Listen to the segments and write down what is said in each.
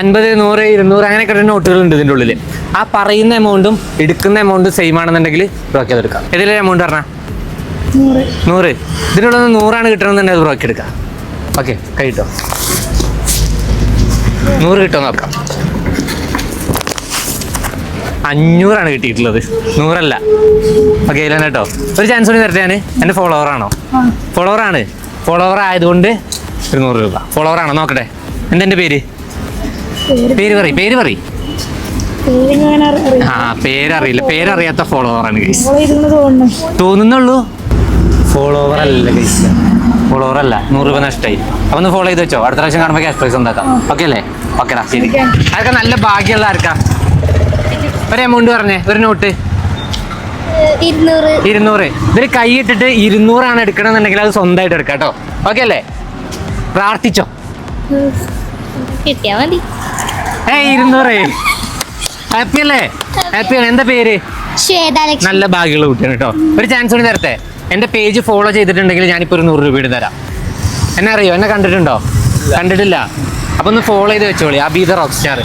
അൻപത് നൂറ് ഇരുന്നൂറ് അങ്ങനെയൊക്കെ കിട്ടുന്ന നോട്ടുകൾ ഉണ്ട് ഇതിന്റെ ഉള്ളിൽ ആ പറയുന്ന എമൗണ്ടും എടുക്കുന്ന എമൗണ്ടും സെയിം ആണെന്നുണ്ടെങ്കിൽ ബ്രോക്ക് ചെയ്തെടുക്കാം ഇതിലെ എമൗണ്ട് പറഞ്ഞാൽ നൂറ്. ഇതിനുള്ള നൂറാണ് കിട്ടണമെന്നുണ്ടെങ്കിൽ അത് ബ്രോക്ക് എടുക്കാം. ഓക്കെ കഴിട്ടോ കിട്ടോ നൂറ് കിട്ടുമോ നോക്കാം അഞ്ഞൂറാണ് കിട്ടിയിട്ടുള്ളത്. നൂറല്ല. ഓക്കെ ഇല്ല കേട്ടോ. ഒരു ചാൻസ് കൂടി തരട്ടെ ഞാൻ എന്റെ ഫോളോവർ ആണോ? ഫോളോവർ ആണ്. ഫോളോവർ ആയതുകൊണ്ട് ഒരു നൂറ് രൂപ. ഫോളോവർ ആണോ? നോക്കട്ടെ. എന്തെന്റെ പേര്? പേര് പറയും പേര് പറയും. ആ പേരറിയില്ല. പേരറിയാത്ത ഫോളോവർ ആണ് ഗൈസ് തോന്നുന്നുള്ളൂ? ഫോളോവർ അല്ല ഗൈസ് ഫോളോവർ അല്ല. നൂറ് രൂപ നഷ്ടമായി അപ്പൊ ഒന്ന് ഫോളോ ചെയ്ത് വെച്ചോ. അടുത്ത പ്രാവശ്യം കാണുമ്പോൾ ക്യാഷ് പ്രൈസ് ഉണ്ടാക്കാം. ഓക്കെ അല്ലേ? ഓക്കെടാ ശരി. അതൊക്കെ നല്ല ഭാഗ്യമുള്ള ആർക്കാ? ഒരു എമൗണ്ട് പറഞ്ഞേ ഒരു നോട്ട് ഇരുന്നൂറ്. ഇരുന്നൂറ്. ഇതിൽ കൈ ഇട്ടിട്ട് ഇരുന്നൂറാണ് എടുക്കണമെന്നുണ്ടെങ്കിൽ അത് സ്വന്തമായിട്ട് എടുക്കാം കേട്ടോ. ഓക്കെ അല്ലേ? പ്രാർത്ഥിച്ചോ? കിട്ടിയാ മതി. ഏ ഇരുന്നൂറ്. ഹാപ്പി അല്ലേ ഹാപ്പിയാണ്. എന്താ പേര്? ശ്വേതാലക്ഷ്മി. നല്ല ഭാഗ്യമുള്ള കുട്ടിയാണ് കേട്ടോ. ഒരു ചാൻസ് കൂടി തരത്തെ എന്റെ പേജ് ഫോളോ ചെയ്തിട്ടുണ്ടെങ്കിൽ ഞാനിപ്പോ ഒരു നൂറ് രൂപ ഇടും തരാം. എന്നെ അറിയോ? എന്നെ കണ്ടിട്ടുണ്ടോ? കണ്ടിട്ടില്ല. അപ്പൊ ഒന്ന് ഫോളോ ചെയ്ത് വെച്ചോളി. അബീദ റോക്ക് സ്റ്റാർ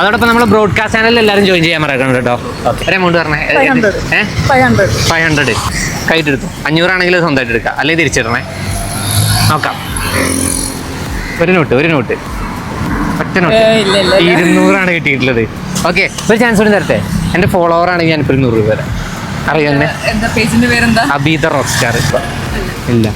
അതോടൊപ്പം നമ്മൾ ബ്രോഡ്കാസ്റ്റ് ചാനലിൽ എല്ലാവരും ജോയിൻ ചെയ്യാൻ മറക്കണം കേട്ടോ. ഒരു എമൗണ്ട് പറഞ്ഞേ. ഫൈവ് ഹൺഡ്രഡ് കൈയിട്ട് എടുത്തു അഞ്ഞൂറാണെങ്കിൽ സ്വന്തമായിട്ട് എടുക്കാം. അല്ലെങ്കിൽ തിരിച്ചിടണേ? നോക്കാം. ഒരു നോട്ട് ഒരു നോട്ട്. ഒറ്റ നോട്ട്. ഇരുന്നൂറാണ് കിട്ടിയിട്ടുള്ളത്. ഓക്കെ ഒരു ചാൻസ് കൂടി തരട്ടെ? എന്റെ ഫോളോവർ ആണെങ്കിൽ ഞാനിപ്പോൾ ഒരു നൂറ് രൂപ തരാം. അറിയോ അബീദ റോക്ക് സ്റ്റാർ ഇല്ല.